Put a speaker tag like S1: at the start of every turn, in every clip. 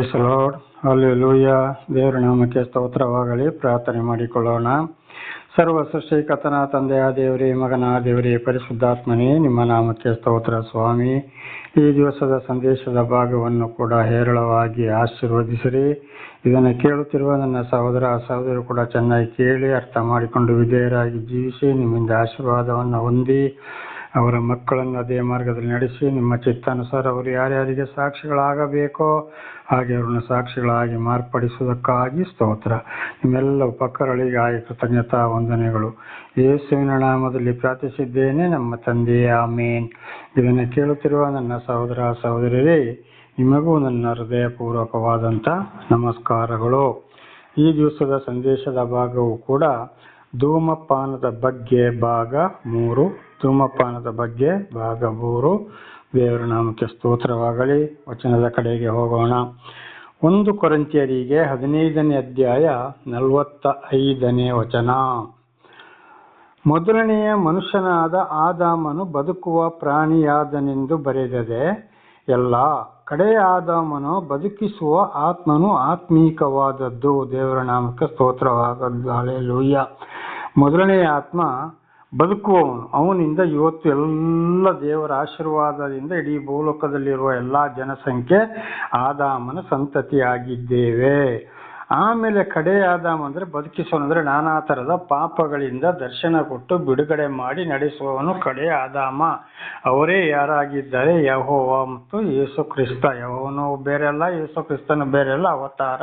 S1: Lord ಲೂಯ್ಯ ದೇವರ ನಾಮಕ್ಕೆ ಸ್ತೋತ್ರವಾಗಲಿ. ಪ್ರಾರ್ಥನೆ ಮಾಡಿಕೊಳ್ಳೋಣ. ಸರ್ವ ಸೃಷ್ಟಿಕರ್ತನ ತಂದೆಯ ದೇವರೇ, ಮಗನ, ದೇವರೇ, ಪರಿಶುದ್ಧಾತ್ಮನೇ, ನಿಮ್ಮ ನಾಮಕ್ಕೆ ಸ್ತೋತ್ರ ಸ್ವಾಮಿ. ಈ ದಿವಸದ ಸಂದೇಶದ ಭಾಗವನ್ನು ಕೂಡ ಹೇರಳವಾಗಿ ಆಶೀರ್ವದಿಸಿರಿ. ಇದನ್ನು ಕೇಳುತ್ತಿರುವ ನನ್ನ ಸಹೋದರ ಸಹೋದರರು ಕೂಡ ಚೆನ್ನಾಗಿ ಕೇಳಿ ಅರ್ಥ ಮಾಡಿಕೊಂಡು ವಿಧೇಯರಾಗಿ ಜೀವಿಸಿ ನಿಮ್ಮಿಂದ ಆಶೀರ್ವಾದವನ್ನು ಹೊಂದಿ ಅವರ ಮಕ್ಕಳನ್ನು ಅದೇ ಮಾರ್ಗದಲ್ಲಿ ನಡೆಸಿ, ನಿಮ್ಮ ಚಿತ್ತಾನುಸಾರ ಅವರು ಯಾರ್ಯಾರಿಗೆ ಸಾಕ್ಷಿಗಳಾಗಬೇಕೋ ಹಾಗೆ ಅವರನ್ನು ಸಾಕ್ಷಿಗಳಾಗಿ ಮಾರ್ಪಡಿಸುವುದಕ್ಕಾಗಿ ಸ್ತೋತ್ರ. ನಿಮ್ಮೆಲ್ಲ ಉಪಕರಗಳಿಗೆ ಆಗಿ ಕೃತಜ್ಞತಾ ವಂದನೆಗಳು. ಯೇಸುವಿನ ನಾಮದಲ್ಲಿ ಪ್ರಾರ್ಥಿಸಿದ್ದೇನೆ ನಮ್ಮ ತಂದೆಯ, ಆಮೇನ್. ಇದನ್ನು ಕೇಳುತ್ತಿರುವ ನನ್ನ ಸಹೋದರ ಸಹೋದರರೇ ನಿಮಗೂ ನನ್ನ ಹೃದಯಪೂರ್ವಕವಾದಂಥ ನಮಸ್ಕಾರಗಳು. ಈ ದಿವಸದ ಸಂದೇಶದ ಭಾಗವು ಕೂಡ ಧೂಮಪಾನದ ಬಗ್ಗೆ ಭಾಗ ಮೂರು. ಧೂಮಪಾನದ ಬಗ್ಗೆ ಭಾಗ ಮೂರು ದೇವರ ನಾಮಕ್ಕೆ ಸ್ತೋತ್ರವಾಗಲಿ. ವಚನದ ಕಡೆಗೆ ಹೋಗೋಣ. ಒಂದು ಕೊರಂತಿಯರಿಗೆ ಹದಿನೈದನೇ ಅಧ್ಯಾಯ ನಲವತ್ತ ಐದನೇ ವಚನ. ಮೊದಲನೆಯ ಮನುಷ್ಯನಾದ ಆದಾಮನು ಬದುಕುವ ಪ್ರಾಣಿಯಾದನೆಂದು ಬರೆದದೆ, ಎಲ್ಲ ಕಡೆಯ ಆದಾಮನು ಬದುಕಿಸುವ ಆತ್ಮನು ಆತ್ಮೀಕವಾದದ್ದು. ದೇವರ ನಾಮಕ್ಕೆ ಸ್ತೋತ್ರವಾಗದ್ದಾಳೆ ಲೂಯ್ಯ ಮೊದಲನೆಯ ಆತ್ಮ ಬದುಕುವವನು ಅವನಿಂದ ಇವತ್ತು ಎಲ್ಲ ದೇವರ ಆಶೀರ್ವಾದದಿಂದ ಇಡೀ ಭೂಲೋಕದಲ್ಲಿರುವ ಎಲ್ಲ ಜನಸಂಖ್ಯೆ ಆದಾಮನ ಸಂತತಿಯಾಗಿದ್ದೇವೆ. ಆಮೇಲೆ ಕಡೆ ಆದಾಮ ಅಂದರೆ ಬದುಕಿಸೋನು ಅಂದ್ರೆ ನಾನಾ ಥರದ ಪಾಪಗಳಿಂದ ದರ್ಶನ ಕೊಟ್ಟು ಬಿಡುಗಡೆ ಮಾಡಿ ನಡೆಸುವವನು ಕಡೆ ಆದಾಮ. ಅವರೇ ಯಾರಾಗಿದ್ದಾರೆ? ಯಹೋವ ಮತ್ತು ಯೇಸು ಕ್ರಿಸ್ತ. ಯಹೋವನು ಬೇರೆ ಅಲ್ಲ, ಯೇಸು ಕ್ರಿಸ್ತನು ಬೇರೆ ಅಲ್ಲ, ಅವತಾರ.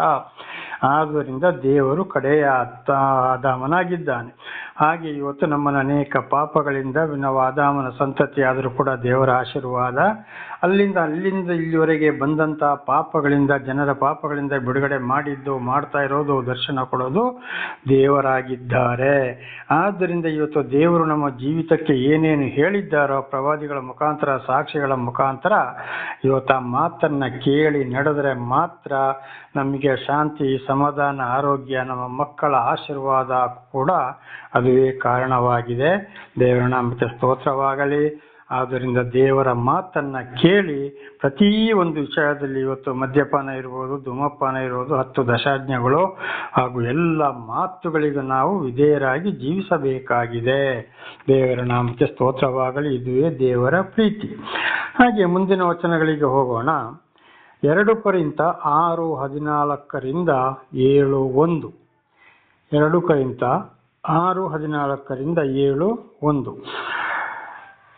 S1: ಆದ್ದರಿಂದ ದೇವರು ಕಡೆಯ ಆದಾಮನಾಗಿದ್ದಾನೆ. ಹಾಗೆ ಇವತ್ತು ನಮ್ಮನ್ನು ಅನೇಕ ಪಾಪಗಳಿಂದ ನಾವು ಆದಾಮನ ಸಂತತಿ ಆದರೂ ಕೂಡ ದೇವರ ಆಶೀರ್ವಾದ. ಅಲ್ಲಿಂದ ಅಲ್ಲಿಂದ ಇಲ್ಲಿವರೆಗೆ ಬಂದಂತ ಪಾಪಗಳಿಂದ, ಜನರ ಪಾಪಗಳಿಂದ ಬಿಡುಗಡೆ ಮಾಡಿದ್ದು, ಮಾಡ್ತಾ ಇರೋದು, ದರ್ಶನ ಕೊಡೋದು ದೇವರಾಗಿದ್ದಾರೆ. ಆದ್ದರಿಂದ ಇವತ್ತು ದೇವರು ನಮ್ಮ ಜೀವಿತಕ್ಕೆ ಏನೇನು ಹೇಳಿದ್ದಾರೋ, ಪ್ರವಾದಿಗಳ ಮುಖಾಂತರ, ಸಾಕ್ಷಿಗಳ ಮುಖಾಂತರ ಇವತ್ತು ಆ ಮಾತನ್ನ ಕೇಳಿ ನಡೆದರೆ ಮಾತ್ರ ನಮಗೆ ಶಾಂತಿ, ಸಮಾಧಾನ, ಆರೋಗ್ಯ, ನಮ್ಮ ಮಕ್ಕಳ ಆಶೀರ್ವಾದ ಕೂಡ ಅದುವೇ ಕಾರಣವಾಗಿದೆ. ದೇವರ ನಾಮಕ್ಕೆ ಸ್ತೋತ್ರವಾಗಲಿ. ಆದ್ದರಿಂದ ದೇವರ ಮಾತನ್ನ ಕೇಳಿ ಪ್ರತಿ ಒಂದು ವಿಷಯದಲ್ಲಿ ಇವತ್ತು ಮದ್ಯಪಾನ ಇರ್ಬೋದು, ಧೂಮಪಾನ ಇರ್ಬೋದು, ಹತ್ತು ದಶಾಜ್ಞಗಳು ಹಾಗೂ ಎಲ್ಲ ಮಾತುಗಳಿಗೂ ನಾವು ವಿಧೇಯರಾಗಿ ಜೀವಿಸಬೇಕಾಗಿದೆ. ದೇವರ ನಾಮಕ್ಕೆ ಸ್ತೋತ್ರವಾಗಲಿ, ಇದುವೇ ದೇವರ ಪ್ರೀತಿ. ಹಾಗೆ ಮುಂದಿನ ವಚನಗಳಿಗೆ ಹೋಗೋಣ. ಎರಡು ಪರಿಂತ ಆರು ಹದಿನಾಲ್ಕರಿಂದ ಏಳು ಒಂದು. ಎರಡು ಕರಿಂತ ಆರು ಹದಿನಾಲ್ಕರಿಂದ ಏಳು ಒಂದು.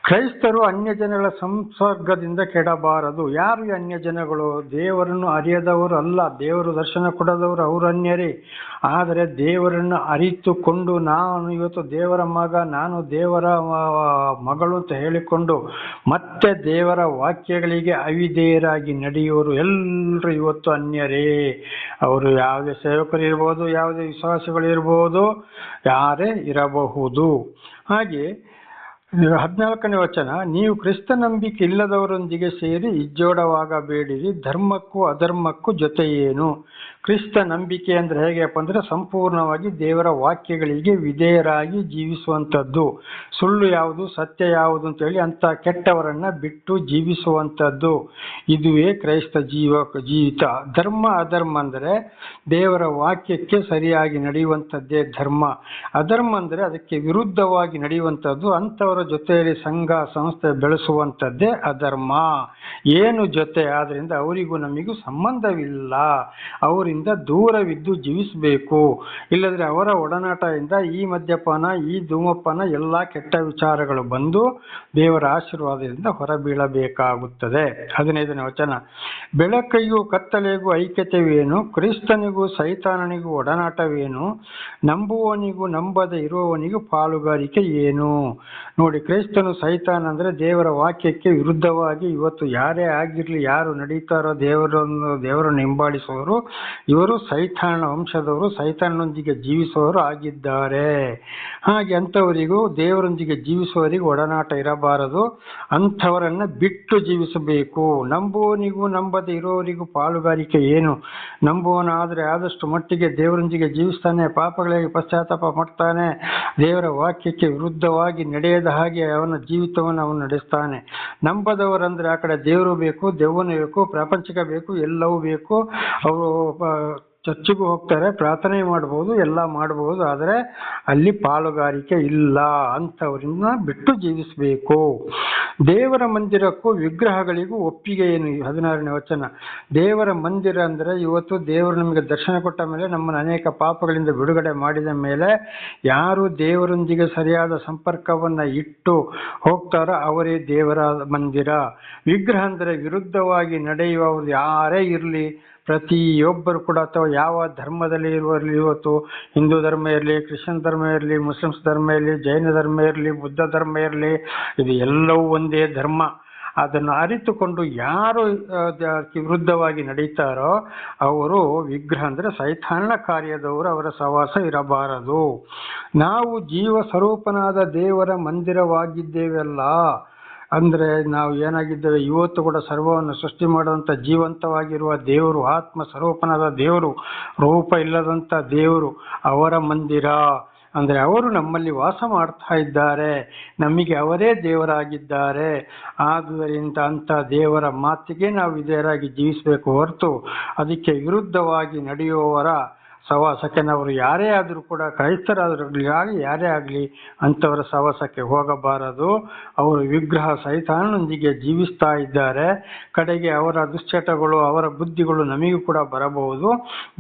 S1: ಕ್ರೈಸ್ತರು ಅನ್ಯ ಜನಗಳ ಸಂಸರ್ಗದಿಂದ ಕೆಡಬಾರದು. ಯಾರು ಅನ್ಯ ಜನಗಳು ದೇವರನ್ನು ಅರಿಯದವರು ಅಲ್ಲ. ದೇವರು ದರ್ಶನ ಕೊಡದವರು ಅವರು ಅನ್ಯರೇ. ಆದರೆ ದೇವರನ್ನು ಅರಿತುಕೊಂಡು ನಾನು ಇವತ್ತು ದೇವರ ಮಗ, ನಾನು ದೇವರ ಮಗಳು ಅಂತ ಹೇಳಿಕೊಂಡು ಮತ್ತೆ ದೇವರ ವಾಕ್ಯಗಳಿಗೆ ಅವಿಧೇಯರಾಗಿ ನಡೆಯುವರು. ಎಲ್ಲರೂ ಇವತ್ತು ಅನ್ಯರೇ. ಅವರು ಯಾವುದೇ ಸೇವಕರು ಇರ್ಬೋದು, ಯಾವುದೇ ವಿಶ್ವಾಸಗಳು ಇರ್ಬೋದು, ಯಾರೇ ಇರಬಹುದು. ಹಾಗೆ ಹದಿನಾಲ್ಕನೇ ವಚನ ನೀವು ಕ್ರಿಸ್ತ ನಂಬಿಕೆ ಇಲ್ಲದವರೊಂದಿಗೆ ಸೇರಿ ಇಜ್ಜೋಡವಾಗಬೇಡಿರಿ ಧರ್ಮಕ್ಕೂ ಅಧರ್ಮಕ್ಕೂ ಜೊತೆಯೇನು? ಕ್ರಿಸ್ತ ನಂಬಿಕೆ ಅಂದ್ರೆ ಹೇಗೆಪ್ಪ ಅಂದ್ರೆ ಸಂಪೂರ್ಣವಾಗಿ ದೇವರ ವಾಕ್ಯಗಳಿಗೆ ವಿಧೇಯರಾಗಿ ಜೀವಿಸುವಂಥದ್ದು. ಸುಳ್ಳು ಯಾವುದು, ಸತ್ಯ ಯಾವುದು ಅಂತ ಹೇಳಿ ಅಂತ ಕೆಟ್ಟವರನ್ನ ಬಿಟ್ಟು ಜೀವಿಸುವಂಥದ್ದು. ಇದುವೇ ಕ್ರೈಸ್ತ ಜೀವ, ಜೀವಿತ. ಧರ್ಮ ಅಧರ್ಮ ಅಂದ್ರೆ ದೇವರ ವಾಕ್ಯಕ್ಕೆ ಸರಿಯಾಗಿ ನಡೆಯುವಂಥದ್ದೇ ಧರ್ಮ. ಅಧರ್ಮ ಅಂದ್ರೆ ಅದಕ್ಕೆ ವಿರುದ್ಧವಾಗಿ ನಡೆಯುವಂಥದ್ದು, ಅಂಥವರ ಜೊತೆಯಲ್ಲಿ ಸಂಘ, ಸಂಸ್ಥೆ ಬೆಳೆಸುವಂಥದ್ದೇ ಅಧರ್ಮ. ಏನು ಜೊತೆ? ಆದ್ರಿಂದ ಅವರಿಗೂ ನಮಗೂ ಸಂಬಂಧವಿಲ್ಲ. ಅವರಿಂದ ದೂರವಿದ್ದು ಜೀವಿಸಬೇಕು. ಇಲ್ಲದ್ರೆ ಅವರ ಒಡನಾಟದಿಂದ ಈ ಮದ್ಯಪಾನ, ಈ ಧೂಮಪಾನ ಎಲ್ಲ ಕೆಟ್ಟ ವಿಚಾರಗಳು ಬಂದು ದೇವರ ಆಶೀರ್ವಾದದಿಂದ ಹೊರಬೀಳಬೇಕಾಗುತ್ತದೆ. ಹದಿನೈದನೇ ವಚನ. ಬೆಳಕೈಗೂ ಕತ್ತಲೆಗೂ ಐಕ್ಯತೆವೇನು? ಕ್ರಿಸ್ತನಿಗೂ ಸೈತಾನನಿಗೂ ಒಡನಾಟವೇನು? ನಂಬುವವನಿಗೂ ನಂಬದೆ ಇರುವವನಿಗೂ ಪಾಲುಗಾರಿಕೆ ಏನು? ನೋಡಿ, ಕ್ರಿಸ್ತನು ಸೈತಾನ ಅಂದ್ರೆ ದೇವರ ವಾಕ್ಯಕ್ಕೆ ವಿರುದ್ಧವಾಗಿ ಇವತ್ತು ಯಾರೇ ಆಗಿರ್ಲಿ, ಯಾರು ನಡೀತಾರೋ ದೇವರನ್ನು ದೇವರನ್ನು ಹಿಂಬಾಲಿಸುವವರು ಇವರು ಸೈತಾನ ವಂಶದವರು, ಸೈತಾನನೊಂದಿಗೆ ಜೀವಿಸುವವರು ಆಗಿದ್ದಾರೆ. ಹಾಗೆ ಅಂಥವರಿಗೂ, ದೇವರೊಂದಿಗೆ ಜೀವಿಸುವವರಿಗೂ ಒಡನಾಟ ಇರಬಾರದು. ಅಂಥವರನ್ನು ಬಿಟ್ಟು ಜೀವಿಸಬೇಕು. ನಂಬುವನಿಗೂ ನಂಬದೆ ಇರೋವರಿಗೂ ಪಾಲುಗಾರಿಕೆ ಏನು? ನಂಬುವನಾದರೆ ಆದಷ್ಟು ಮಟ್ಟಿಗೆ ದೇವರೊಂದಿಗೆ ಜೀವಿಸ್ತಾನೆ, ಪಾಪಗಳಿಗೆ ಪಶ್ಚಾತ್ತಾಪ ಮಾಡ್ತಾನೆ. ದೇವರ ವಾಕ್ಯಕ್ಕೆ ವಿರುದ್ಧವಾಗಿ ನಡೆಯದ ಹಾಗೆ ಅವನ ಜೀವಿತವನ್ನು ಅವನು ನಡೆಸ್ತಾನೆ. ನಂಬದವರಂದ್ರೆ ಆ ಕಡೆ ದೇವರು ಬೇಕು, ದೆವ್ವನೂ ಬೇಕು ಪ್ರಾಪಂಚಿಕ ಬೇಕು, ಎಲ್ಲವೂ ಬೇಕು. ಅವರು ಚರ್ಚಿಗೂ ಹೋಗ್ತಾರೆ, ಪ್ರಾರ್ಥನೆ ಮಾಡಬಹುದು ಎಲ್ಲ ಮಾಡಬಹುದು ಆದರೆ ಅಲ್ಲಿ ಪಾಲುಗಾರಿಕೆ ಇಲ್ಲ ಅಂಥವ್ರನ್ನ ಬಿಟ್ಟು ಜೀವಿಸಬೇಕು. ದೇವರ ಮಂದಿರಕ್ಕೂ ವಿಗ್ರಹಗಳಿಗೂ ಒಪ್ಪಿಗೆ ಏನು? ಹದಿನಾರನೇ ವಚನ. ದೇವರ ಮಂದಿರ ಅಂದರೆ ಇವತ್ತು ದೇವರು ನಮಗೆ ದರ್ಶನ ಕೊಟ್ಟ ಮೇಲೆ ನಮ್ಮನ್ನು ಅನೇಕ ಪಾಪಗಳಿಂದ ಬಿಡುಗಡೆ ಮಾಡಿದ ಮೇಲೆ ಯಾರು ದೇವರೊಂದಿಗೆ ಸರಿಯಾದ ಸಂಪರ್ಕವನ್ನು ಇಟ್ಟು ಹೋಗ್ತಾರೋ ಅವರೇ ದೇವರ ಮಂದಿರ. ವಿಗ್ರಹ ಅಂದರೆ ವಿರುದ್ಧವಾಗಿ ನಡೆಯುವವರು ಯಾರೇ ಇರಲಿ ಪ್ರತಿಯೊಬ್ಬರು ಕೂಡ ಅಥವಾ ಯಾವ ಧರ್ಮದಲ್ಲಿ ಇರುವಲ್ಲಿ ಇವತ್ತು ಹಿಂದೂ ಧರ್ಮ ಇರಲಿ, ಕ್ರಿಶ್ಚಿಯನ್ ಧರ್ಮ ಇರಲಿ, ಮುಸ್ಲಿಮ್ಸ್ ಧರ್ಮ ಇರಲಿ, ಜೈನ ಧರ್ಮ ಇರಲಿ, ಬುದ್ಧ ಧರ್ಮ ಇರಲಿ, ಇದು ಎಲ್ಲವೂ ಒಂದೇ ಧರ್ಮ. ಅದನ್ನು ಅರಿತುಕೊಂಡು ಯಾರು ವಿರುದ್ಧವಾಗಿ ನಡೀತಾರೋ ಅವರು ವಿಗ್ರಹ ಅಂದರೆ ಸೈತಾನ ಕಾರ್ಯದವರು ಅವರ ಸವಾಸ ಇರಬಾರದು. ನಾವು ಜೀವ ಸ್ವರೂಪನಾದ ದೇವರ ಮಂದಿರವಾಗಿದ್ದೇವಲ್ಲ. ಅಂದರೆ ನಾವು ಏನಾಗಿದ್ದೇವೆ, ಇವತ್ತು ಕೂಡ ಸರ್ವವನ್ನು ಸೃಷ್ಟಿ ಮಾಡುವಂತ ಜೀವಂತವಾಗಿರುವ ದೇವರು, ಆತ್ಮ ಸ್ವರೂಪನಾದ ದೇವರು, ರೂಪ ಇಲ್ಲದಂಥ ದೇವರು, ಅವರ ಮಂದಿರ. ಅಂದರೆ ಅವರು ನಮ್ಮಲ್ಲಿ ವಾಸ ಮಾಡ್ತಾ ಇದ್ದಾರೆ, ನಮಗೆ ಅವರೇ ದೇವರಾಗಿದ್ದಾರೆ. ಆದುದರಿಂದ ಅಂಥ ದೇವರ ಮಾತಿಗೆ ನಾವು ವಿಧೇಯರಾಗಿ ಜೀವಿಸಬೇಕು ಹೊರತು, ಅದಕ್ಕೆ ವಿರುದ್ಧವಾಗಿ ನಡೆಯುವವರ ಸವಾಸಕ್ಕೆ ನಾವು ಯಾರೇ ಆದರೂ ಕೂಡ ಕ್ರೈಸ್ತರಾದ್ರಲ್ಲಿ ಆಗಲಿ ಯಾರೇ ಆಗಲಿ ಅಂಥವರ ಸವಾಸಕ್ಕೆ ಹೋಗಬಾರದು. ಅವರು ವಿಗ್ರಹ ಸೈತಾನನೊಂದಿಗೆ ಜೀವಿಸ್ತಾ ಇದ್ದಾರೆ. ಕಡೆಗೆ ಅವರ ದುಶ್ಚಟಗಳು, ಅವರ ಬುದ್ಧಿಗಳು ನಮಗೂ ಕೂಡ ಬರಬಹುದು.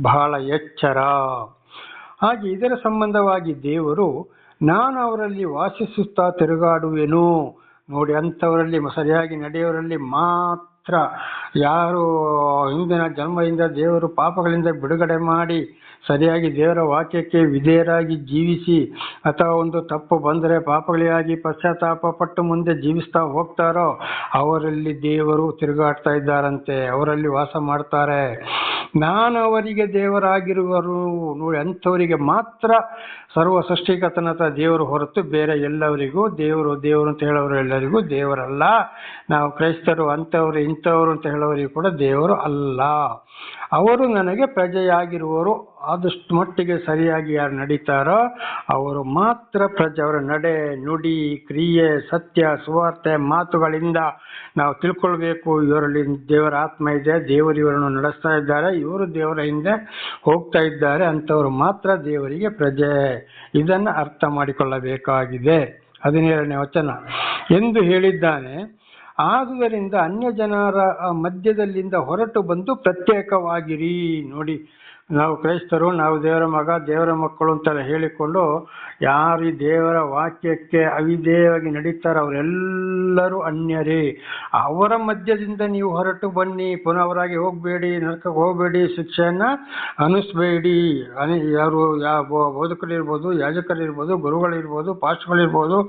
S1: ಬಹಳ ಎಚ್ಚರ. ಹಾಗೆ ಇದರ ಸಂಬಂಧವಾಗಿ ದೇವರು, ನಾನು ಅವರಲ್ಲಿ ವಾಸಿಸುತ್ತಾ ತಿರುಗಾಡುವೆನು. ನೋಡಿ, ಅಂಥವರಲ್ಲಿ, ಸರಿಯಾಗಿ ನಡೆಯೋರಲ್ಲಿ ಮಾತ್ರ ಯಾರು ಹಿಂದಿನ ಜನ್ಮದಿಂದ ದೇವರು ಪಾಪಗಳಿಂದ ಬಿಡುಗಡೆ ಮಾಡಿ ಸರಿಯಾಗಿ ದೇವರ ವಾಕ್ಯಕ್ಕೆ ವಿಧೇಯರಾಗಿ ಜೀವಿಸಿ, ಅಥವಾ ಒಂದು ತಪ್ಪು ಬಂದರೆ ಪಾಪಗಳಿಗಾಗಿ ಪಶ್ಚಾತ್ತಾಪ ಪಟ್ಟು ಮುಂದೆ ಜೀವಿಸ್ತಾ ಹೋಗ್ತಾರೋ, ಅವರಲ್ಲಿ ದೇವರು ತಿರುಗಾಡ್ತಾ ಇದ್ದಾರಂತೆ, ಅವರಲ್ಲಿ ವಾಸ ಮಾಡ್ತಾರೆ. ನಾನು ಅವರಿಗೆ ದೇವರಾಗಿರುವರು ನೋಡಿ ಅಂಥವರಿಗೆ ಮಾತ್ರ ಸರ್ವ ಸೃಷ್ಟಿಕತನತ ದೇವರು ಹೊರತು ಬೇರೆ ಎಲ್ಲವರಿಗೂ ದೇವರು ದೇವರು ಅಂತ ಹೇಳೋರು ಎಲ್ಲರಿಗೂ ದೇವರಲ್ಲ. ನಾವು ಕ್ರೈಸ್ತರು ಅಂಥವ್ರು ಇಂಥವ್ರು ಅಂತ ಹೇಳೋರಿಗೂ ಕೂಡ ದೇವರು ಅಲ್ಲ. ಅವರು ನನಗೆ ಪ್ರಜೆಯಾಗಿರುವವರು ಆದಷ್ಟು ಮಟ್ಟಿಗೆ ಸರಿಯಾಗಿ ಯಾರು ನಡೀತಾರೋ ಅವರು ಮಾತ್ರ ಪ್ರಜೆ, ಅವರ ನಡೆ, ನುಡಿ, ಕ್ರಿಯೆ, ಸತ್ಯ, ಸುವಾರ್ತೆ, ಮಾತುಗಳಿಂದ ನಾವು ತಿಳ್ಕೊಳ್ಬೇಕು. ಇವರಲ್ಲಿ ದೇವರ ಆತ್ಮ ಇದೆ, ದೇವರು ಇವರನ್ನು ನಡೆಸ್ತಾ ಇದ್ದಾರೆ, ಇವರು ದೇವರ ಹಿಂದೆ ಹೋಗ್ತಾ ಇದ್ದಾರೆ, ಅಂಥವ್ರು ಮಾತ್ರ ದೇವರಿಗೆ ಪ್ರಜೆ. ಇದನ್ನು ಅರ್ಥ ಮಾಡಿಕೊಳ್ಳಬೇಕಾಗಿದೆ. ಹದಿನೇಳನೇ ವಚನ. ಎಂದು ಹೇಳಿದ್ದಾನೆ ಆದುದರಿಂದ ಅನ್ಯ ಜನರ ಮಧ್ಯದಲ್ಲಿಂದ ಹೊರಟು ಬಂದು ಪ್ರತ್ಯೇಕವಾಗಿರಿ. ನೋಡಿ ನಾವು ಕ್ರೈಸ್ತರು, ನಾವು ದೇವರ ಮಗ, ದೇವರ ಮಕ್ಕಳು ಅಂತೆಲ್ಲ ಹೇಳಿಕೊಂಡು ಯಾರು ಈ ದೇವರ ವಾಕ್ಯಕ್ಕೆ ಅವಿಧೇಯವಾಗಿ ನಡೀತಾರೋ ಅವರೆಲ್ಲರೂ ಅನ್ಯರೇ. ಅವರ ಮಧ್ಯದಿಂದ ನೀವು ಹೊರಟು ಬನ್ನಿ ಪುನಃ ಅವರಾಗಿ ಹೋಗಬೇಡಿ, ನರಕಕ್ಕೆ ಹೋಗಬೇಡಿ, ಶಿಕ್ಷೆಯನ್ನು ಅನಿಸ್ಬೇಡಿ ಅನಿ, ಯಾರು ಯಾವ ಬೋಧಕರಿರ್ಬೋದು, ಯಾಜಕರಿರ್ಬೋದು, ಗುರುಗಳಿರ್ಬೋದು ಪಾಸ್ಟ್ಗಳಿರ್ಬೋದು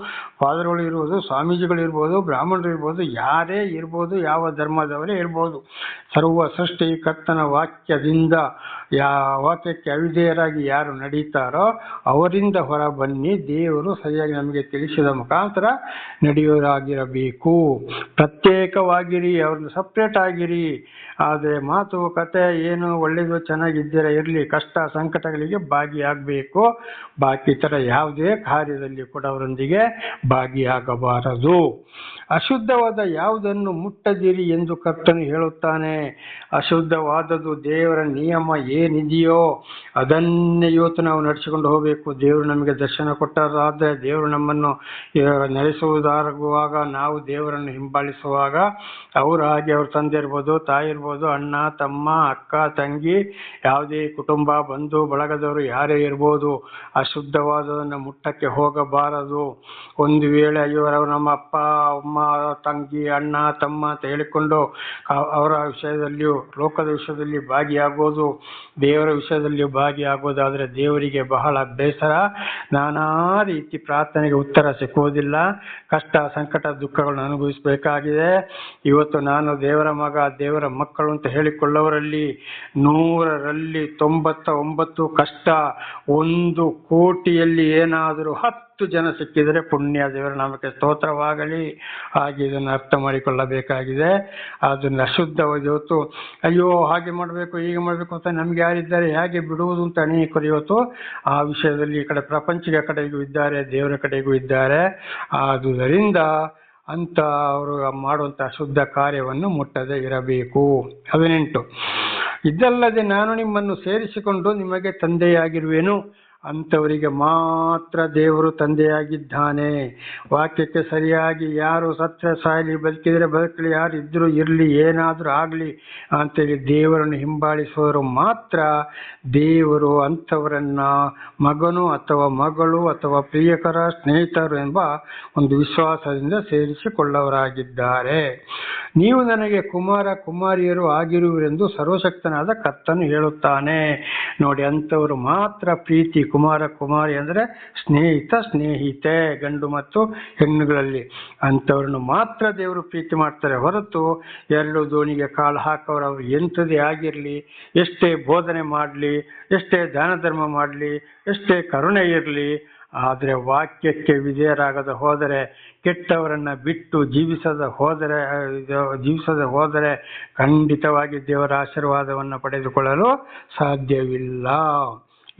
S1: ಫಾದರ್ಗಳಿರ್ಬೋದು ಸ್ವಾಮೀಜಿಗಳಿರ್ಬೋದು, ಬ್ರಾಹ್ಮಣರಿರ್ಬೋದು, ಯಾರೇ ಇರ್ಬೋದು, ಯಾವ ಧರ್ಮದವರೇ ಇರ್ಬೋದು. ಸರ್ವ ಸೃಷ್ಟಿ ಕರ್ತನ ವಾಕ್ಯದಿಂದ ಯಾ ವಾಕ್ಯಕ್ಕೆ ಅವಿಧೇಯರಾಗಿ ಯಾರು ನಡೀತಾರೋ ಅವರಿಂದ ಹೊರ ಬನ್ನಿ ದೇವರು ಸರಿಯಾಗಿ ನಮಗೆ ತಿಳಿಸಿದ ಮುಖಾಂತರ ನಡೆಯೋರಾಗಿರಬೇಕು ಪ್ರತ್ಯೇಕವಾಗಿರಿ, ಅವ್ರನ್ನ ಸಪ್ರೇಟ್ ಆಗಿರಿ. ಆದರೆ ಮಾತು, ಕತೆ ಏನು ಒಳ್ಳೆಯದು, ಚೆನ್ನಾಗಿದ್ದೀರ, ಇರಲಿ, ಕಷ್ಟ, ಸಂಕಟಗಳಿಗೆ ಭಾಗಿಯಾಗಬೇಕು. ಬಾಕಿ ಥರ ಯಾವುದೇ ಕಾರ್ಯದಲ್ಲಿ ಕೂಡ ಅವರೊಂದಿಗೆ ಭಾಗಿಯಾಗಬಾರದು. ಅಶುದ್ಧವಾದ ಯಾವುದನ್ನು ಮುಟ್ಟದಿರಿ ಎಂದು ಕರ್ತನು ಹೇಳುತ್ತಾನೆ. ಅಶುದ್ಧವಾದದ್ದು ದೇವರ ನಿಯಮ ಏನಿದೆಯೋ ಅದನ್ನೇ ಇವತ್ತು ನಾವು ನಡೆಸಿಕೊಂಡು ಹೋಗಬೇಕು. ದೇವರು ನಮಗೆ ದರ್ಶನ ಕೊಟ್ಟಾರಾದರೆ ದೇವರು ನಮ್ಮನ್ನು ನಡೆಸುವುದಾಗುವಾಗ ನಾವು ದೇವರನ್ನು ಹಿಂಬಾಲಿಸುವಾಗ ಅವರು ಹಾಗೆ ಅವ್ರ ತಂದೆ ಇರ್ಬೋದು, ತಾಯಿ ಇರ್ಬೋದು, ಅಣ್ಣ, ತಮ್ಮ, ಅಕ್ಕ, ತಂಗಿ, ಯಾವುದೇ ಕುಟುಂಬ, ಬಂಧು, ಬಳಗದವರು ಯಾರೇ ಇರ್ಬೋದು ಅಶುದ್ಧವಾದದನ್ನು ಮುಟ್ಟಕ್ಕೆ ಹೋಗಬಾರದು. ಒಂದು ವೇಳೆ ಅವ್ರು ನಮ್ಮ ಅಪ್ಪ, ಅಮ್ಮ ತಂಗಿ, ಅಣ್ಣ, ತಮ್ಮ ಅಂತ ಹೇಳಿಕೊಂಡು ಅವರ ವಿಷಯದಲ್ಲಿಯೂ, ಲೋಕದ ವಿಷಯದಲ್ಲಿ ಭಾಗಿಯಾಗೋದು, ದೇವರ ವಿಷಯದಲ್ಲಿಯೂ ಭಾಗಿಯಾಗೋದಾದರೆ ದೇವರಿಗೆ ಬಹಳ ಬೇಸರ. ನಾನಾ ರೀತಿ ಪ್ರಾರ್ಥನೆಗೆ ಉತ್ತರ ಸಿಕ್ಕುವುದಿಲ್ಲ. ಕಷ್ಟ, ಸಂಕಟ, ದುಃಖಗಳನ್ನು ಅನುಭವಿಸಬೇಕಾಗಿದೆ. ಇವತ್ತು ನಾನು ದೇವರ ಮಗ, ದೇವರ ಮಕ್ಕಳು ಅಂತ ಹೇಳಿಕೊಳ್ಳವರಲ್ಲಿ ನೂರರಲ್ಲಿ ತೊಂಬತ್ತ ಒಂಬತ್ತು ಕಷ್ಟ, ಒಂದು ಕೋಟಿಯಲ್ಲಿ ಏನಾದರೂ ಹತ್ತು ಹತ್ತು ಜನ ಸಿಕ್ಕಿದರೆ ಪುಣ್ಯ ದೇವರ ನಾಮಕ್ಕೆ ಸ್ತೋತ್ರವಾಗಲಿ. ಹಾಗೆ ಇದನ್ನು ಅರ್ಥ ಮಾಡಿಕೊಳ್ಳಬೇಕಾಗಿದೆ. ಅದನ್ನು ಅಶುದ್ಧವಾಗಿ ಇವತ್ತು ಅಯ್ಯೋ, ಹಾಗೆ ಮಾಡಬೇಕು, ಹೀಗೆ ಮಾಡಬೇಕು ಅಂತ ನಮ್ಗೆ ಯಾರಿದ್ದಾರೆ, ಹೇಗೆ ಬಿಡುವುದು ಅಂತ ಅನೇಕರು ಇವತ್ತು ಆ ವಿಷಯದಲ್ಲಿ ಈ ಕಡೆ ಪ್ರಪಂಚದ ಕಡೆಗೂ ಇದ್ದಾರೆ, ದೇವರ ಕಡೆಗೂ ಇದ್ದಾರೆ. ಆದುದರಿಂದ ಅಂತ ಅವರು ಮಾಡುವಂಥ ಶುದ್ಧ ಕಾರ್ಯವನ್ನು ಮುಟ್ಟದೆ ಇರಬೇಕು. ಹದಿನೆಂಟು. ಇದಲ್ಲದೆ ನಾನು ನಿಮ್ಮನ್ನು ಸೇರಿಸಿಕೊಂಡು ನಿಮಗೆ ತಂದೆಯಾಗಿರುವೆನು. ಅಂಥವರಿಗೆ ಮಾತ್ರ ದೇವರು ತಂದೆಯಾಗಿದ್ದಾನೆ. ವಾಕ್ಯಕ್ಕೆ ಸರಿಯಾಗಿ ಯಾರು ಸತ್ಯ ಸಾಯಲಿ, ಬದುಕಿದರೆ ಬದುಕಲಿ, ಯಾರು ಇದ್ದರೂ ಇರಲಿ, ಏನಾದರೂ ಆಗಲಿ ಅಂತೇಳಿ ದೇವರನ್ನು ಹಿಂಬಾಲಿಸುವವರು ಮಾತ್ರ ದೇವರು ಅಂಥವರನ್ನು ಮಗನು ಅಥವಾ ಮಗಳು ಅಥವಾ ಪ್ರಿಯಕರ, ಸ್ನೇಹಿತರು ಎಂಬ ಒಂದು ವಿಶ್ವಾಸದಿಂದ ಸೇರಿಸಿಕೊಳ್ಳವರಾಗಿದ್ದಾರೆ. ನೀವು ನನಗೆ ಕುಮಾರ, ಕುಮಾರಿಯರು ಆಗಿರುವರೆಂದು ಸರ್ವಶಕ್ತನಾದ ಕತ್ತನ್ನು ಹೇಳುತ್ತಾನೆ. ನೋಡಿ, ಅಂಥವರು ಮಾತ್ರ ಪ್ರೀತಿ ಕುಮಾರ ಕುಮಾರಿ ಅಂದರೆ ಸ್ನೇಹಿತ, ಸ್ನೇಹಿತೆ, ಗಂಡು ಮತ್ತು ಹೆಣ್ಣುಗಳಲ್ಲಿ ಅಂಥವ್ರನ್ನು ಮಾತ್ರ ದೇವರು ಪ್ರೀತಿ ಮಾಡ್ತಾರೆ. ಹೊರತು ಎರಡು ದೋಣಿಗೆ ಕಾಲು ಹಾಕೋರು ಅವ್ರು ಎಂಥದೇ ಆಗಿರಲಿ, ಎಷ್ಟೇ ಬೋಧನೆ ಮಾಡಲಿ, ಎಷ್ಟೇ ದಾನ ಧರ್ಮ ಮಾಡಲಿ, ಎಷ್ಟೇ ಕರುಣೆ ಇರಲಿ, ಆದರೆ ವಾಕ್ಯಕ್ಕೆ ವಿಧೇಯರಾಗದ ಹೋದರೆ, ಕೆಟ್ಟವರನ್ನ ಬಿಟ್ಟು ಜೀವಿಸದ ಹೋದರೆ ಜೀವಿಸದ ಹೋದರೆ ಖಂಡಿತವಾಗಿ ದೇವರ ಆಶೀರ್ವಾದವನ್ನು ಪಡೆದುಕೊಳ್ಳಲು ಸಾಧ್ಯವಿಲ್ಲ.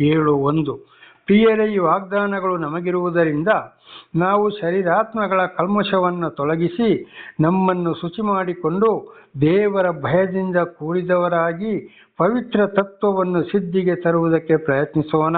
S1: ಏಳು ಒಂದು. ಪ್ರಿಯರೇ, ಈ ವಾಗ್ದಾನಗಳು ನಮಗಿರುವುದರಿಂದ ನಾವು ಶರೀರಾತ್ಮಗಳ ಕಲ್ಮಶವನ್ನು ತೊಲಗಿಸಿ ನಮ್ಮನ್ನು ಶುಚಿ ಮಾಡಿಕೊಂಡು ದೇವರ ಭಯದಿಂದ ಕೂಡಿದವರಾಗಿ ಪವಿತ್ರ ತತ್ವವನ್ನು ಸಿದ್ಧಿಗೆ ತರುವುದಕ್ಕೆ ಪ್ರಯತ್ನಿಸೋಣ.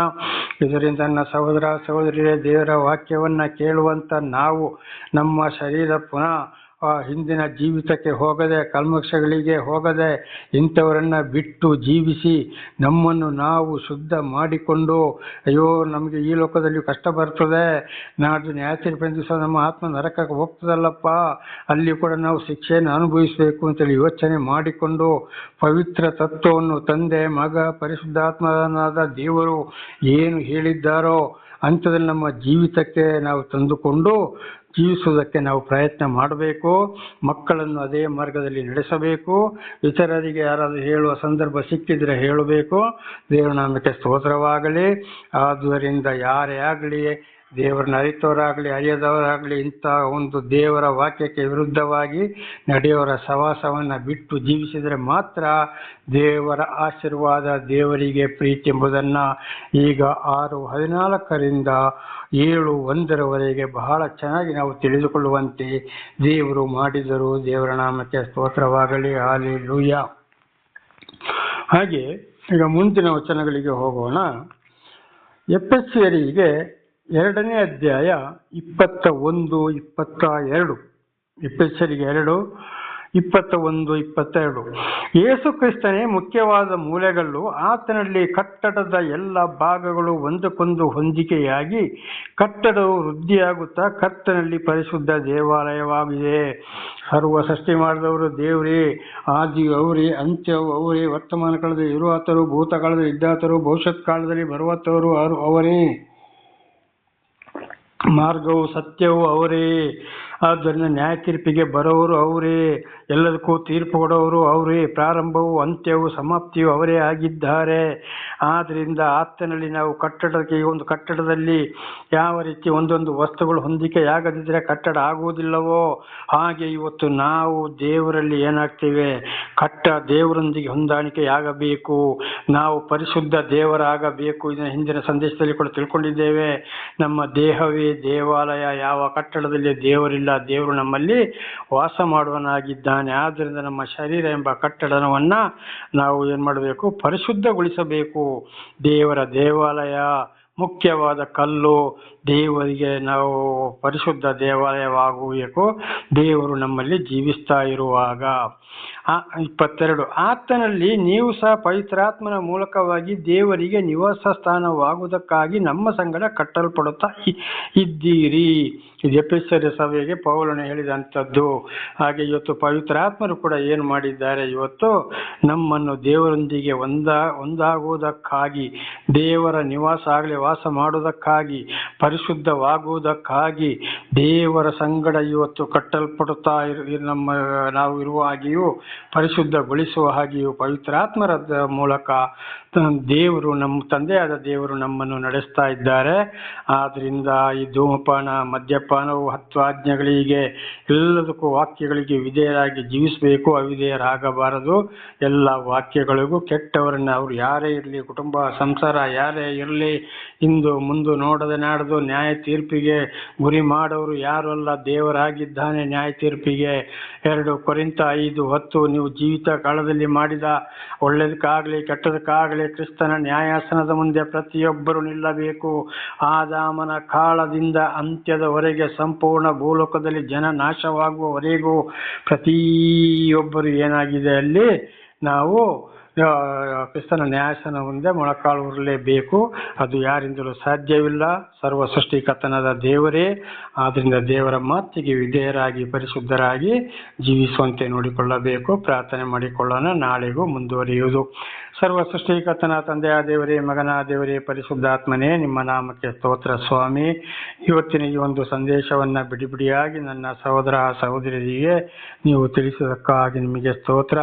S1: ಇದರಿಂದ ನನ್ನ ಸಹೋದರ ಸಹೋದರಿಯ ದೇವರ ವಾಕ್ಯವನ್ನು ಕೇಳುವಂಥ ನಾವು ನಮ್ಮ ಶರೀರ ಪುನಃ ಹಿಂದಿನ ಜೀವಿತಕ್ಕೆ ಹೋಗದೆ, ಕಲ್ಮಶಗಳಿಗೆ ಹೋಗದೆ ಇಂಥವರನ್ನು ಬಿಟ್ಟು ಜೀವಿಸಿ ನಮ್ಮನ್ನು ನಾವು ಶುದ್ಧ ಮಾಡಿಕೊಂಡು, ಅಯ್ಯೋ, ನಮಗೆ ಈ ಲೋಕದಲ್ಲಿ ಕಷ್ಟ ಬರ್ತದೆ ನಾಡ್ದು ನ್ಯಾಯತೀರ್ಪಿನ ದಿವಸ ನಮ್ಮ ಆತ್ಮ ನರಕಕ್ಕೆ ಹೋಗ್ತದಲ್ಲಪ್ಪ, ಅಲ್ಲಿ ಕೂಡ ನಾವು ಶಿಕ್ಷೆಯನ್ನು ಅನುಭವಿಸಬೇಕು ಅಂತೇಳಿ ಯೋಚನೆ ಮಾಡಿಕೊಂಡು ಪವಿತ್ರ ತತ್ವವನ್ನು ತಂದೆ, ಮಗ, ಪರಿಶುದ್ಧಾತ್ಮನಾದ ದೇವರು ಏನು ಹೇಳಿದ್ದಾರೋ ಅಂಥದ್ರಲ್ಲಿ ನಮ್ಮ ಜೀವಿತಕ್ಕೆ ನಾವು ತಂದುಕೊಂಡು ಜೀವಿಸುವುದಕ್ಕೆ ನಾವು ಪ್ರಯತ್ನ ಮಾಡಬೇಕು, ಮಕ್ಕಳನ್ನು ಅದೇ ಮಾರ್ಗದಲ್ಲಿ ನಡೆಸಬೇಕು, ಇತರರಿಗೆ ಯಾರಾದರೂ ಹೇಳುವ ಸಂದರ್ಭ ಸಿಕ್ಕಿದ್ರೆ ಹೇಳಬೇಕು. ದೇವನಾಮಕ್ಕೆ ಸ್ತೋತ್ರವಾಗಲಿ. ಆದ್ದರಿಂದ ಯಾರೇ ಆಗಲಿ ದೇವರನ್ನ ಅರಿತವರಾಗಲಿ ಅರಿಯದವರಾಗಲಿ, ಇಂಥ ಒಂದು ದೇವರ ವಾಕ್ಯಕ್ಕೆ ವಿರುದ್ಧವಾಗಿ ನಡೆಯವರ ಸವಾಸವನ್ನು ಬಿಟ್ಟು ಜೀವಿಸಿದರೆ ಮಾತ್ರ ದೇವರ ಆಶೀರ್ವಾದ ದೇವರಿಗೆ ಪ್ರೀತಿ ಎಂಬುದನ್ನು ಈಗ ಆರು ಹದಿನಾಲ್ಕರಿಂದ ಏಳು ಒಂದರವರೆಗೆ ಬಹಳ ಚೆನ್ನಾಗಿ ನಾವು ತಿಳಿದುಕೊಳ್ಳುವಂತೆ ದೇವರು ಮಾಡಿದರು. ದೇವರ ನಾಮಕ್ಕೆ ಸ್ತೋತ್ರವಾಗಲಿ. ಆಲಿ ಲೂಯ ಹಾಗೆ ಈಗ ಮುಂದಿನ ವಚನಗಳಿಗೆ ಹೋಗೋಣ. ಎಪ್ಪೆಸ್ಸಿಯರಿಗೆ ಎರಡನೇ ಅಧ್ಯಾಯ ಇಪ್ಪತ್ತ ಒಂದು ಇಪ್ಪತ್ತ ಎರಡು ಇಪ್ಪತ್ತರಿಗೆ ಎರಡು ಇಪ್ಪತ್ತ ಒಂದು ಇಪ್ಪತ್ತೆರಡು. ಯೇಸು ಕ್ರಿಸ್ತನೇ, ಮುಖ್ಯವಾದ ಮೂಲೆಗಳು, ಆತನಲ್ಲಿ ಕಟ್ಟಡದ ಎಲ್ಲ ಭಾಗಗಳು ಒಂದಕ್ಕೊಂದು ಹೊಂದಿಕೆಯಾಗಿ ಕಟ್ಟಡವು ವೃದ್ಧಿಯಾಗುತ್ತಾ ಕರ್ತನಲ್ಲಿ ಪರಿಶುದ್ಧ ದೇವಾಲಯವಾಗಿದೆ. ಸರ್ವ ಸೃಷ್ಟಿ ಮಾಡಿದವರು ದೇವರೇ ಆದಿ ಅವರೇ, ಅಂತ್ಯವು ಅವರೇ, ವರ್ತಮಾನ ಕಾಲದಲ್ಲಿ ಇರುವಾತರು ಭೂತ ಕಾಲದಲ್ಲಿ ಇದ್ದಾತರು, ಭವಿಷ್ಯತ್ ಕಾಲದಲ್ಲಿ ಬರುವತ್ತವರು ಅವರು ಅವರೇ. ಮಾರ್ಗವು ಸತ್ಯವು ಅವರೇ. ಆದ್ದರಿಂದ ನ್ಯಾಯ ತೀರ್ಪಿಗೆ ಬರೋರು ಅವರೇ, ಎಲ್ಲದಕ್ಕೂ ತೀರ್ಪು ಕೊಡೋರು ಅವರೇ, ಪ್ರಾರಂಭವು ಅಂತ್ಯವು ಸಮಾಪ್ತಿಯು ಅವರೇ ಆಗಿದ್ದಾರೆ. ಆದ್ದರಿಂದ ಆತನಲ್ಲಿ ನಾವು ಕಟ್ಟಡಕ್ಕೆ ಒಂದು ಕಟ್ಟಡದಲ್ಲಿ ಯಾವ ರೀತಿ ಒಂದೊಂದು ವಸ್ತುಗಳು ಹೊಂದಿಕೆಯಾಗದಿದ್ದರೆ ಕಟ್ಟಡ ಆಗುವುದಿಲ್ಲವೋ? ಹಾಗೆ ಇವತ್ತು ನಾವು ದೇವರಲ್ಲಿ ಏನಾಗ್ತೇವೆ? ಕಟ್ಟ ದೇವರೊಂದಿಗೆ ಹೊಂದಾಣಿಕೆಯಾಗಬೇಕು. ನಾವು ಪರಿಶುದ್ಧ ದೇವರಾಗಬೇಕು ಇದನ್ನ ಹಿಂದಿನ ಸಂದೇಶದಲ್ಲಿ ಕೂಡ ತಿಳ್ಕೊಂಡಿದ್ದೇವೆ. ನಮ್ಮ ದೇಹವೇ ದೇವಾಲಯ, ಯಾವ ಕಟ್ಟಡದಲ್ಲಿ ದೇವರಿಲ್ಲ. ದೇವರು ನಮ್ಮಲ್ಲಿ ವಾಸ ಮಾಡುವನಾಗಿದ್ದಾನೆ. ಆದ್ದರಿಂದ ನಮ್ಮ ಶರೀರ ಎಂಬ ಕಟ್ಟಡವನ್ನು ನಾವು ಏನು ಮಾಡಬೇಕು? ಪರಿಶುದ್ಧಗೊಳಿಸಬೇಕು. ದೇವರ ದೇವಾಲಯ, ಮುಖ್ಯವಾದ ಕಲ್ಲು ದೇವರಿಗೆ ನಾವು ಪರಿಶುದ್ಧ ದೇವಾಲಯವಾಗಬೇಕು. ದೇವರು ನಮ್ಮಲ್ಲಿ ಜೀವಿಸ್ತಾ ಇರುವಾಗ. ಇಪ್ಪತ್ತೆರಡು. ಆತನಲ್ಲಿ ನೀವು ಸಹ ಪವಿತ್ರಾತ್ಮನ ಮೂಲಕವಾಗಿ ದೇವರಿಗೆ ನಿವಾಸ ಸ್ಥಾನವಾಗುವುದಕ್ಕಾಗಿ ನಮ್ಮ ಸಂಗಡ ಕಟ್ಟಲ್ಪಡುತ್ತಾ ಇದ್ದೀರಿ. ಇದು ಸಭೆಗೆ ಪೌಲನು ಹೇಳಿದಂಥದ್ದು. ಹಾಗೆ ಇವತ್ತು ಪವಿತ್ರಾತ್ಮರು ಕೂಡ ಏನು ಮಾಡಿದ್ದಾರೆ? ಇವತ್ತು ನಮ್ಮನ್ನು ದೇವರೊಂದಿಗೆ ಒಂದ, ಒಂದಾಗುವುದಕ್ಕಾಗಿ, ದೇವರ ನಿವಾಸ ಆಗಲಿ, ವಾಸ ಮಾಡುವುದಕ್ಕಾಗಿ ಪರಿಶುದ್ಧವಾಗುವುದಕ್ಕಾಗಿ ದೇವರ ಸಂಗಡ ಇವತ್ತು ಕಟ್ಟಲ್ಪಡುತ್ತಾ ನಮ್ಮ, ನಾವು ಇರುವ ಹಾಗೆಯೂ ಪರಿಶುದ್ಧಗೊಳಿಸುವ ಹಾಗೆಯೂ ಪವಿತ್ರಾತ್ಮರ ಮೂಲಕ ದೇವರು ನಮ್ಮ ತಂದೆಯಾದ ದೇವರು ನಮ್ಮನ್ನು ನಡೆಸ್ತಾ ಇದ್ದಾರೆ. ಆದ್ದರಿಂದ ಈ ಧೂಮಪಾನ, ಮದ್ಯಪಾನವು ಹತ್ತು ಆಜ್ಞೆಗಳಿಗೆ, ಎಲ್ಲದಕ್ಕೂ ವಾಕ್ಯಗಳಿಗೆ ವಿಧೇಯರಾಗಿ ಜೀವಿಸಬೇಕು, ಅವಿಧೇಯರಾಗಬಾರದು. ಎಲ್ಲ ವಾಕ್ಯಗಳಿಗೂ ಕೆಟ್ಟವರನ್ನು ಅವರು ಯಾರೇ ಇರಲಿ, ಕುಟುಂಬ, ಸಂಸಾರ ಯಾರೇ ಇರಲಿ, ಇಂದು, ಮುಂದೆ ನೋಡದೆ ನಾಡದು ನ್ಯಾಯ ತೀರ್ಪಿಗೆ ಗುರಿ ಮಾಡೋರು ಯಾರು ಅಲ್ಲ, ದೇವರಾಗಿದ್ದಾನೆ ನ್ಯಾಯ ತೀರ್ಪಿಗೆ. ಎರಡು ಕೊರಿಂತ ಐದು ಹತ್ತು, ನೀವು ಜೀವಿತ ಕಾಲದಲ್ಲಿ ಮಾಡಿದ ಒಳ್ಳೆದಕ್ಕಾಗಲಿ ಕೆಟ್ಟದಕ್ಕಾಗಲಿ ಕ್ರಿಸ್ತನ ನ್ಯಾಯಾಸನದ ಮುಂದೆ ಪ್ರತಿಯೊಬ್ಬರು ನಿಲ್ಲಬೇಕು. ಆದಾಮನ ಕಾಲದಿಂದ ಅಂತ್ಯದವರೆಗೆ ಸಂಪೂರ್ಣ ಭೂಲೋಕದಲ್ಲಿ ಜನ ನಾಶವಾಗುವವರೆಗೂ ಪ್ರತಿಯೊಬ್ಬರು ಏನಾಗಿದೆ ಅಲ್ಲಿ? ನಾವು ಕ್ರಿಸ್ತನ ನ್ಯಾಯಾಸನ ಮುಂದೆ ಮೊಳಕಾಲು ಉರಲೇಬೇಕು. ಅದು ಯಾರಿಂದಲೂ ಸಾಧ್ಯವಿಲ್ಲ. ಸರ್ವ ಸೃಷ್ಟಿಕರ್ತನಾದ ದೇವರೇ ಆದ್ದರಿಂದ ದೇವರ ಮಾತಿಗೆ ವಿಧೇಯರಾಗಿ, ಪರಿಶುದ್ಧರಾಗಿ ಜೀವಿಸುವಂತೆ ನೋಡಿಕೊಳ್ಳಬೇಕು. ಪ್ರಾರ್ಥನೆ ಮಾಡಿಕೊಳ್ಳೋಣ. ನಾಳೆಗೂ ಮುಂದುವರಿಯುವುದು. ಸರ್ವ ಸೃಷ್ಟಿಕರ್ತನ ತಂದೆಯ ದೇವರೇ, ಮಗನ ದೇವರೇ, ಪರಿಶುದ್ಧಾತ್ಮನೇ, ನಿಮ್ಮ ನಾಮಕ್ಕೆ ಸ್ತೋತ್ರ ಸ್ವಾಮಿ. ಇವತ್ತಿನ ಈ ಒಂದು ಸಂದೇಶವನ್ನ ಬಿಡಿ ಬಿಡಿಯಾಗಿ ನನ್ನ ಸಹೋದರ ಸಹೋದರಿಯರಿಗೆ ನೀವು ತಿಳಿಸಿದಕ್ಕಾಗಿ ನಿಮಗೆ ಸ್ತೋತ್ರ.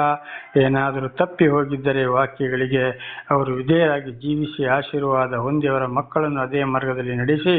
S1: ಏನಾದರೂ ತಪ್ಪಿ ಹೋಗಿದ್ದರೆ ವಾಕ್ಯಗಳಿಗೆ ಅವರು ವಿಧೇಯರಾಗಿ ಜೀವಿಸಿ ಆಶೀರ್ವಾದ ಹೊಂದಿ ಅವರ ಮಕ್ಕಳನ್ನು ಅದೇ ಮಾರ್ಗದಲ್ಲಿ ನಡೆಸಿ,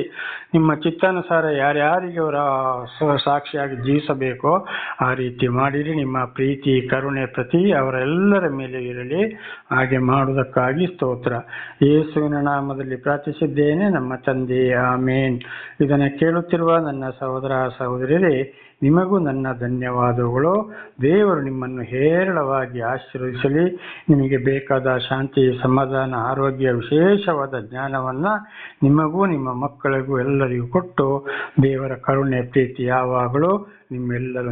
S1: ನಿಮ್ಮ ಚಿತ್ತಾನುಸಾರ ಯಾರ್ಯಾರಿಗೆ ಅವರ ಸಾಕ್ಷಿಯಾಗಿ ಜೀವಿಸಬೇಕೋ ಆ ರೀತಿ ಮಾಡಿರಿ. ನಿಮ್ಮ ಪ್ರೀತಿ, ಕರುಣೆ ಪ್ರತಿ ಅವರೆಲ್ಲರ ಮೇಲೆ ಇರಲಿ. ಹಾಗೆ ಮಾಡುವುದಕ್ಕಾಗಿ ಸ್ತೋತ್ರ. ಯೇಸುವಿನ ನಾಮದಲ್ಲಿ ಪ್ರಾರ್ಥಿಸಿದ್ದೇನೆ. ನಮ್ಮ ತಂದೆ ಆಮೇನ್. ಇದನ್ನು ಕೇಳುತ್ತಿರುವ ನನ್ನ ಸಹೋದರ ಸಹೋದರಿಯರೇ ನಿಮಗೂ ನನ್ನ ಧನ್ಯವಾದಗಳು. ದೇವರು ನಿಮ್ಮನ್ನು ಹೇರಳವಾಗಿ ಆಶೀರ್ವದಿಸಲಿ. ನಿಮಗೆ ಬೇಕಾದ ಶಾಂತಿ, ಸಮಾಧಾನ, ಆರೋಗ್ಯ, ವಿಶೇಷವಾದ ಜ್ಞಾನವನ್ನು ನಿಮಗೂ, ನಿಮ್ಮ ಮಕ್ಕಳಿಗೂ ಎಲ್ಲರಿಗೂ ಕೊಟ್ಟು ದೇವರ ಕರುಣೆ, ಪ್ರೀತಿ ಯಾವಾಗಲೂ ನಿಮ್ಮೆಲ್ಲರೊಂದಿಗೆ